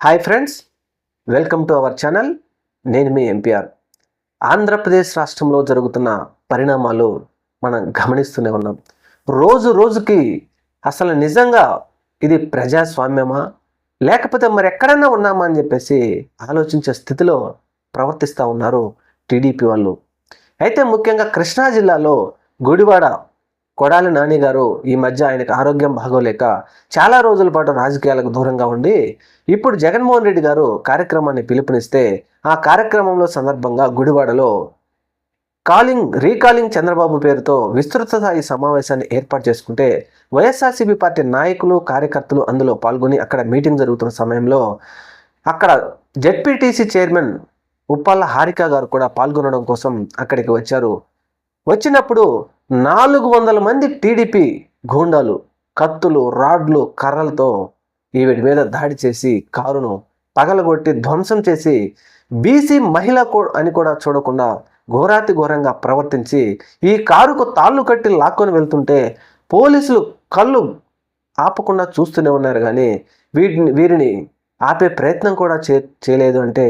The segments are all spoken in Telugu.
Hi friends welcome to our channel నేను మీ ఎంపీఆర్ ఆంధ్రప్రదేశ్ రాష్ట్రంలో జరుగుతున్న పరిణామాలు మనం గమనిస్తూనే ఉన్నాం. రోజు రోజుకి అసలు నిజంగా ఇది ప్రజాస్వామ్యమా? లేకపోతే మరి ఎక్కడైనా ఉన్నామా అని చెప్పేసి ఆలోచించే స్థితిలో ప్రవర్తిస్తూ ఉన్నారు టీడీపీ వాళ్ళు. అయితే ముఖ్యంగా కృష్ణా జిల్లాలో గుడివాడ కొడాలి నాని గారు ఈ మధ్య ఆయనకు ఆరోగ్యం బాగోలేక చాలా రోజుల పాటు రాజకీయాలకు దూరంగా ఉండి ఇప్పుడు జగన్మోహన్ రెడ్డి గారు కార్యక్రమాన్ని పిలుపునిస్తే ఆ కార్యక్రమంలో సందర్భంగా గుడివాడలో కాలింగ్ రీకాలింగ్ చంద్రబాబు పేరుతో విస్తృత స్థాయి సమావేశాన్ని ఏర్పాటు చేసుకుంటే వైఎస్ఆర్సీపీ పార్టీ నాయకులు కార్యకర్తలు అందులో పాల్గొని అక్కడ మీటింగ్ జరుగుతున్న సమయంలో అక్కడ జెడ్పీటీసీ చైర్మన్ ఉప్పల్ల హారిక గారు కూడా పాల్గొనడం కోసం అక్కడికి వచ్చారు. వచ్చినప్పుడు నాలుగు వందల మంది టీడీపీ గూండాలు కత్తులు రాడ్లు కర్రలతో ఈవిడి మీద దాడి చేసి కారును పగలగొట్టి ధ్వంసం చేసి బీసీ మహిళ కూ అని కూడా చూడకుండా ఘోరాతి ఘోరంగా ప్రవర్తించి ఈ కారుకు తాళ్ళు కట్టి లాక్కొని వెళ్తుంటే పోలీసులు కళ్ళు ఆపకుండా చూస్తూనే ఉన్నారు కానీ వీటిని వీరిని ఆపే ప్రయత్నం కూడా చే చేయలేదు అంటే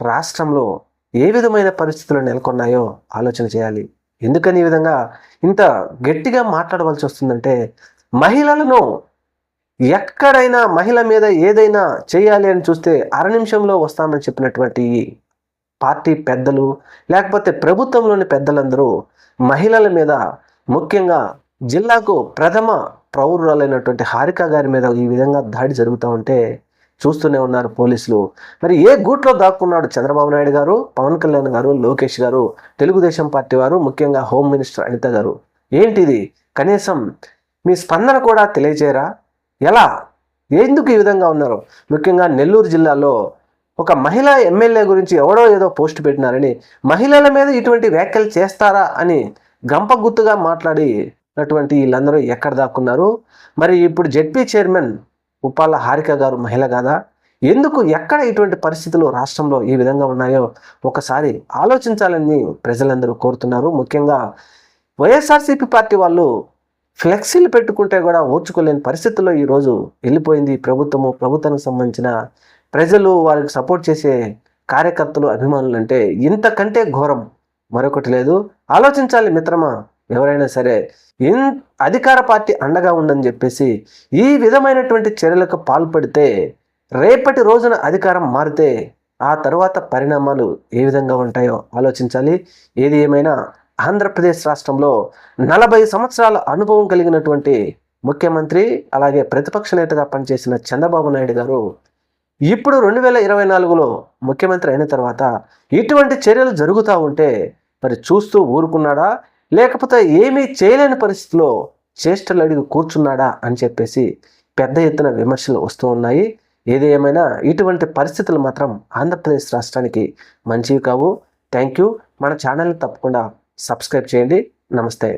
రాష్ట్రంలో ఏ విధమైన పరిస్థితులు నెలకొన్నాయో ఆలోచన చేయాలి. ఎందుకని ఈ విధంగా ఇంత గట్టిగా మాట్లాడవలసి వస్తుందంటే మహిళలను ఎక్కడైనా మహిళ మీద ఏదైనా చేయాలి అని చూస్తే అర నిమిషంలో వస్తామని చెప్పినటువంటి పార్టీ పెద్దలు లేకపోతే ప్రభుత్వంలోని పెద్దలందరూ మహిళల మీద ముఖ్యంగా జిల్లాకు ప్రథమ ప్రౌరురాలైనటువంటి హారిక గారి మీద ఈ విధంగా దాడి జరుగుతూ ఉంటే చూస్తూనే ఉన్నారు పోలీసులు. మరి ఏ గూట్లో దాక్కున్నాడు చంద్రబాబు నాయుడు గారు? పవన్ కళ్యాణ్ గారు లోకేష్ గారు తెలుగుదేశం పార్టీ వారు ముఖ్యంగా హోమ్ మినిస్టర్ అనిత గారు. ఏంటిది? కనీసం మీ స్పందన కూడా తెలియజేయరా ఎలా? ఎందుకు ఈ విధంగా ఉన్నారు? ముఖ్యంగా నెల్లూరు జిల్లాలో ఒక మహిళా ఎమ్మెల్యే గురించి ఎవడో ఏదో పోస్ట్ పెట్టినారని మహిళల మీద ఇటువంటి వ్యాఖ్యలు చేస్తారా అని గంప గుర్తుగా మాట్లాడినటువంటి వీళ్ళందరూ ఎక్కడ దాక్కున్నారు? మరి ఇప్పుడు జెడ్పీ చైర్మన్ ఉప్పాల హారిక గారు మహిళ కాదా ఎందుకు ఎక్కడ ఇటువంటి పరిస్థితులు రాష్ట్రంలో ఈ విధంగా ఉన్నాయో ఒకసారి ఆలోచించాలని ప్రజలందరూ కోరుతున్నారు. ముఖ్యంగా వైఎస్ఆర్సీపీ పార్టీ వాళ్ళు ఫ్లెక్సీలు పెట్టుకుంటే కూడా ఓర్చుకోలేని పరిస్థితుల్లో ఈరోజు వెళ్ళిపోయింది ప్రభుత్వము. ప్రభుత్వానికి సంబంధించిన ప్రజలు వారికి సపోర్ట్ చేసే కార్యకర్తలు అభిమానులు అంటే ఇంతకంటే ఘోరం మరొకటి లేదు. ఆలోచించాలి మిత్రమా? ఎవరైనా సరే ఇన్ అధికార పార్టీ అండగా ఉందని చెప్పేసి ఈ విధమైనటువంటి చర్యలకు పాల్పడితే రేపటి రోజున అధికారం మారితే ఆ తర్వాత పరిణామాలు ఏ విధంగా ఉంటాయో ఆలోచించాలి. ఏది ఏమైనా ఆంధ్రప్రదేశ్ రాష్ట్రంలో నలభై సంవత్సరాల అనుభవం కలిగినటువంటి ముఖ్యమంత్రి అలాగే ప్రతిపక్ష నేతగా పనిచేసిన చంద్రబాబు నాయుడు గారు ఇప్పుడు రెండు వేల ఇరవై నాలుగులో ముఖ్యమంత్రి అయిన తర్వాత ఇటువంటి చర్యలు జరుగుతూ ఉంటే మరి చూస్తూ ఊరుకున్నాడా? లేకపోతే ఏమీ చేయలేని పరిస్థితిలో చేష్టలు అడిగి కూర్చున్నాడా అని చెప్పేసి పెద్ద ఎత్తున విమర్శలు వస్తూ ఉన్నాయి. ఏది ఏమైనా ఇటువంటి పరిస్థితులు మాత్రం ఆంధ్రప్రదేశ్ రాష్ట్రానికి మంచివి కావు. థ్యాంక్ యూ మన ఛానల్ని తప్పకుండా సబ్స్క్రైబ్ చేయండి. నమస్తే.